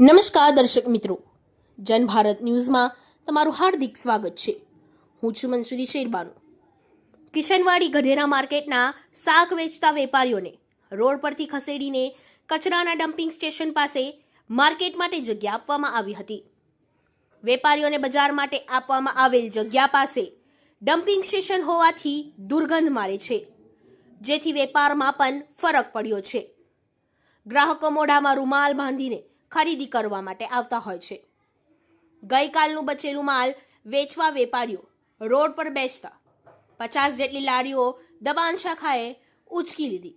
નમસ્કાર દર્શક મિત્રો. જનભારત ન્યૂઝમાં તમારું હાર્દિક સ્વાગત છે. હું છું મનસુરી શેરબાનુ. કિશનવાડી ગઢેરા માર્કેટના શાક વેચતા વેપારીઓને રોડ પરથી ખસેડીને કચરાના ડમ્પિંગ સ્ટેશન પાસે માર્કેટ માટે જગ્યા આપવામાં આવી હતી. વેપારીઓને બજાર માટે આપવામાં આવેલ જગ્યા પાસે ડમ્પિંગ સ્ટેશન હોવાથી દુર્ગંધ મારે છે. જેથી વેપારમાં પણ ફરક પડ્યો છે. ગ્રાહકો મોઢામાં રૂમાલ બાંધીને ખરીદી કરવા માટે આવતા હોય છે. ગઈકાલનું બચેલું માલ વેચવા વેપારીઓ રોડ પર બેસતા પચાસ જેટલી લારીઓ દબાણ શાખાએ ઉચકી લીધી.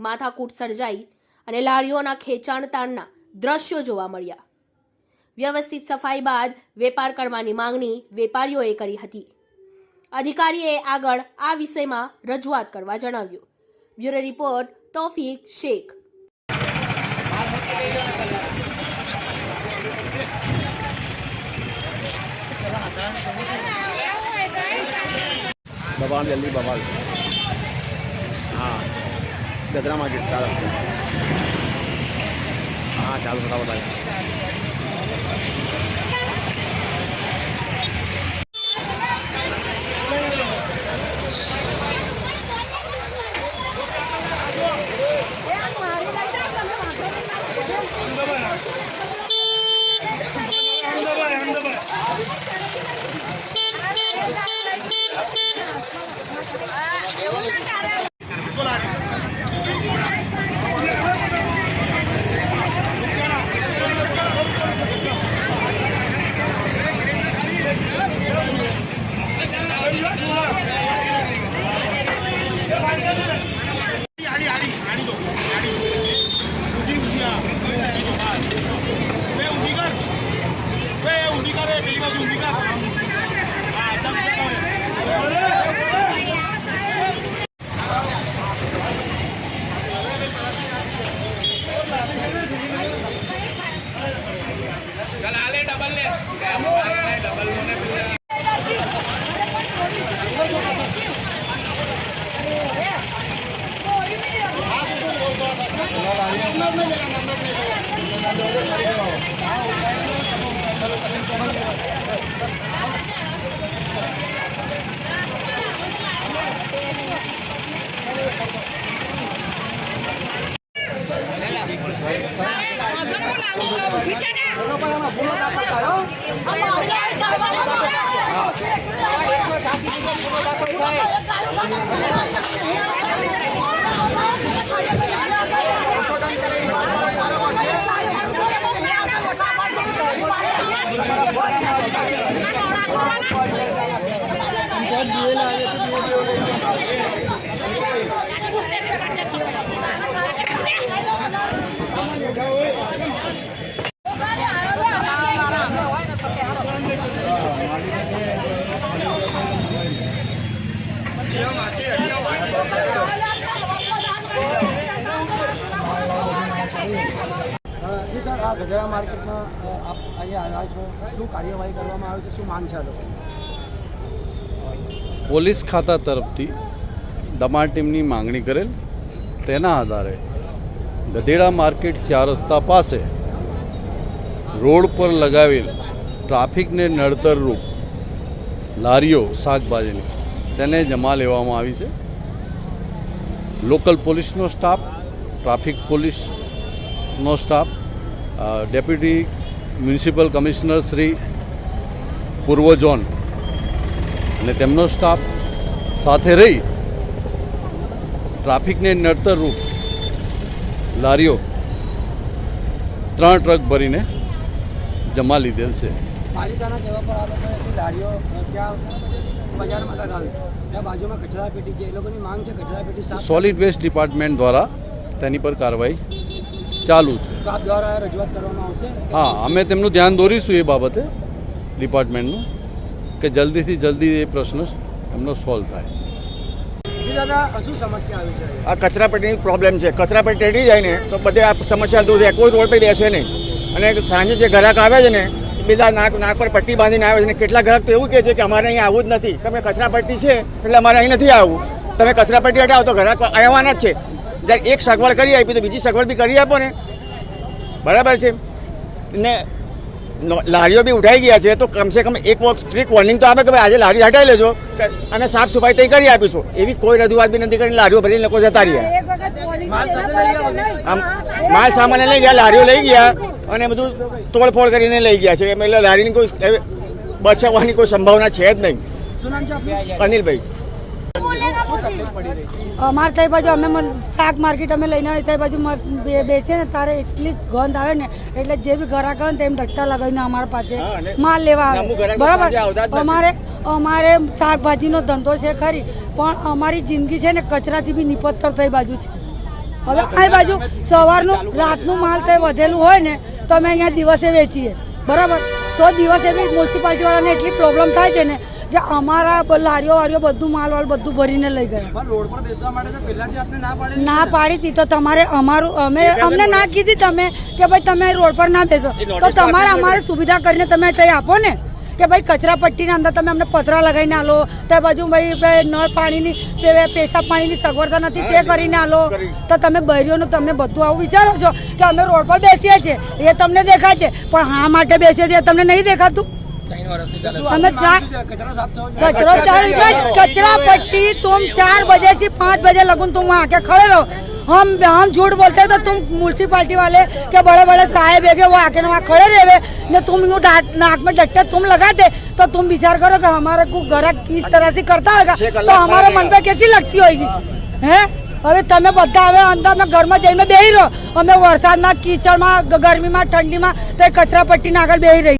માથાકૂટ સર્જાઈ અને લારીઓના ખેંચાણ તાણના દ્રશ્યો જોવા મળ્યા. વ્યવસ્થિત સફાઈ બાદ વેપાર કરવાની માંગણી વેપારીઓએ કરી હતી. અધિકારીએ આગળ આ વિષયમાં રજૂઆત કરવા જણાવ્યું. Bureau report Taufiq Sheikh. બબાલ જલ્દી બબાલ હા ગદરા માર્કેટ ચાર રસ્તે હા ચાલો Ah, eu... ફટાફટ આવી જી સર ગજરા માર્કેટમાં આપ અહીંયા આવ્યા છો. શું કાર્યવાહી કરવામાં આવે છે? શું માંગ છે પોલીસ ખાતા તરફથી દમણ ટીમની માંગણી કરેલ. તેના આધારે ગધેડા માર્કેટ ચાર રસ્તા પાસે રોડ પર લગાવેલ ટ્રાફિકને નડતરરૂપ લારીઓ શાકભાજીની તેને જમા લેવામાં આવી છે. લોકલ પોલીસનો સ્ટાફ, ટ્રાફિક પોલીસનો staff deputy municipal commissioner Shri પૂર્વ ઝોન અને તેમનો સ્ટાફ સાથે રહી ટ્રાફિકને નડતરરૂપ લારીઓ ત્રણ ટ્રક ભરીને જમા લીધેલ છે. સોલિડ વેસ્ટ ડિપાર્ટમેન્ટ દ્વારા તેની પર કાર્યવાહી ચાલુ છે. હા અમે તેમનું ધ્યાન દોરીશું એ બાબતે ડિપાર્ટમેન્ટનું કે જલ્દીથી જલ્દી એ પ્રશ્ન એમનો સોલ્વ થાય. જી દાદા શું સમસ્યા છે? આ કચરાપેટીની પ્રોબ્લેમ છે. કચરાપેટી રેડી જાય ને તો બધે આ સમસ્યા દૂર થાય. કોઈ રોડ પર બેસે નહીં. અને સાંજે જે ગ્રાહક આવે છે ને એ બધા નાક નાક પર પટ્ટી બાંધીને આવે છે. ને કેટલા ગ્રાહક તો એવું કહે છે કે અમારે અહીં આવવું જ નથી. તમે કચરાપટ્ટી છે એટલે અમારે અહીં નથી આવવું. તમે કચરાપટ્ટી હટાવો તો ગ્રાહક આવવાના જ છે. જ્યારે એક સગવડ કરી આપી તો બીજી સગવડ બી કરી આપો ને. બરાબર છે? ને લારીઓ બી ઉઠાઈ ગયા છે તો કમસે કમ એક સ્ટ્રીક વોર્નિંગ તો આપે કે ભાઈ આજે લારી હટાવી લેજો અને સાફ સફાઈ તઈ કરી આપીશું. એવી કોઈ રજૂઆત બી નથી કરી લારીઓ ભરીને લોકો જતા રહ્યા? આમ માલ સામાન લઈ ગયા લારીઓ લઈ ગયા અને બધું તોડફોડ કરીને લઈ ગયા છે. એટલે લારીની કોઈ બચાવવાની કોઈ સંભાવના છે જ નહીં. અનિલભાઈ. અમારે ત્યાં બાજુ અમે શાક માર્કેટ અમે લઈને ત્યાં બાજુ બેસીએ ને તારે એટલી ગંધ આવે ને એટલે જે બી ઘરાક આવે ને તેમ ધટ્ટા લગાવીને અમારા પાસે માલ લેવા આવે. બરાબર. અમારે અમારે શાકભાજીનો ધંધો છે ખરી પણ અમારી જિંદગી છે ને કચરાથી બી નિપત્તર થઈ બાજુ છે. હવે આ બાજુ સવારનું રાતનું માલ તે વધેલું હોય ને તો અમે અહીંયા દિવસે વેચીએ. બરાબર? તો દિવસે બી મ્યુનિસિપાલિટી વાળાને એટલી પ્રોબ્લેમ થાય છે ને કે અમારા લારીઓ વારીઓ બધું માલ વાલ બધું ભરીને લઈ ગયા. તો ના પાડી હતી? તો તમારે અમારું અમે અમને ના કીધી તમે કે ભાઈ તમે રોડ પર ના બેસો. તો તમારે અમારે સુવિધા કરીને તમે ત્યાં આપો ને. કે ભાઈ કચરા પટ્ટીના અંદર તમે અમને પતરા લગાવીને આલો. તે બાજુ ભાઈ ભાઈ નળ પાણીની પેશાબ પાણીની સગવડતા નથી તે કરીને આલો. તો તમે બહેરીઓનું તમે બધું આવું વિચારો છો કે અમે રોડ પર બેસીએ છીએ. એ તમને દેખાય છે. પણ હા માટે બેસીએ છીએ તમને નહીં દેખાતું? અમે ચાર કચરો સાફ થવો જોઈએ. कचरो चार कचरा पट्टी तुम चार बजे से पाँच बजे लगन तुम वहाँ के खड़े रहो हम हम झूठ बोलते हैं तो तुम म्यूनसिपालिटी वाले के बड़े बड़े साहेब है वो आके वहाँ खड़े रहे ने तुम यूँ डांट- नाक में डट्टे तुम लगाते तो तुम विचार करो कि हमारे को ग्राहक किस तरह से करता होगा छह कलाक तो हमारे खड़े मन पे कैसी लगती होगी હે હવે તમે બધા હવે અંદર ઘરમાં જઈને બેહી રહો અમે વરસાદમાં કીચડમાં ગ- ગરમીમાં ઠંડીમાં તો એ કચરા પટ્ટીના આગળ બેહી રહી